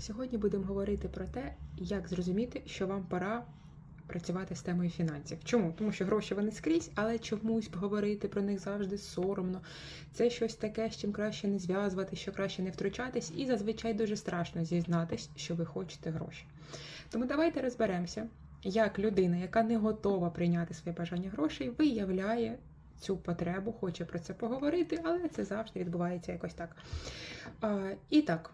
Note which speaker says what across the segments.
Speaker 1: Сьогодні будемо говорити про те, як зрозуміти, що вам пора працювати з темою фінансів. Чому? Тому що гроші вони скрізь, але чомусь говорити про них завжди соромно. Це щось таке, з чим краще не зв'язувати, що краще не втручатись, і зазвичай дуже страшно зізнатись, що ви хочете гроші. Тому давайте розберемося, як людина, яка не готова прийняти своє бажання грошей, виявляє цю потребу, хоче про це поговорити, але це завжди відбувається якось так. А, і так.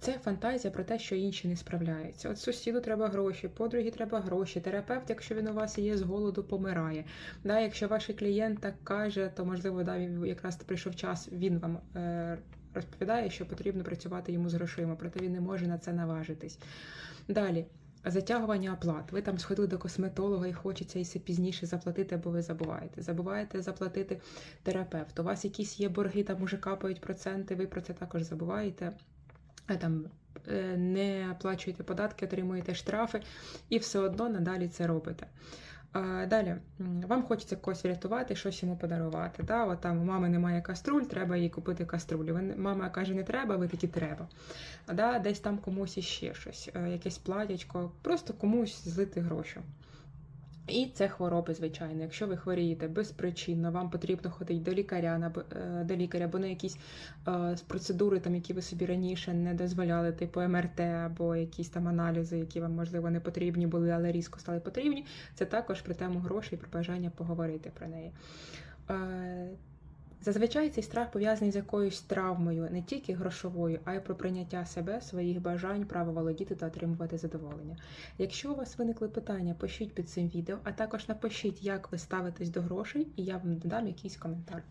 Speaker 1: Це фантазія про те, що інші не справляються. От сусіду треба гроші, подругі треба гроші, терапевт, якщо він у вас є з голоду, помирає. Да, якщо ваш клієнт так каже, то можливо да, якраз прийшов час, він вам е, розповідає, що потрібно працювати йому з грошима, проте він не може на це наважитись. Далі. Затягування оплат. Ви там сходили до косметолога і хочеться і все пізніше заплатити, бо ви забуваєте. Забуваєте заплатити терапевту. У вас якісь є борги, там уже капають проценти, ви про це також забуваєте. Там е, не оплачуєте податки, отримуєте штрафи і все одно надалі це робите. Далі, вам хочеться когось врятувати, щось йому подарувати. Да? От там у мами немає каструль, треба їй купити каструлю. Мама каже, не треба, ви такі треба. Да? Десь там комусь іще щось, е, якесь платячко, просто комусь злити гроші. І це хвороби, звичайно. Якщо ви хворієте безпричинно, вам потрібно ходити до лікаря, на е, до лікаря, або на якісь е, процедури, там, які ви собі раніше не дозволяли, типу МРТ, або якісь там аналізи, які вам, можливо, не потрібні були, але різко стали потрібні. Це також про тему грошей, про бажання поговорити про неї. Е, Зазвичай цей страх пов'язаний з якоюсь травмою, не тільки грошовою, а й про прийняття себе, своїх бажань, право володіти та отримувати задоволення. Якщо у вас виникли питання, пишіть під цим відео, а також напишіть, як ви ставитесь до грошей, і я вам додам якийсь коментар.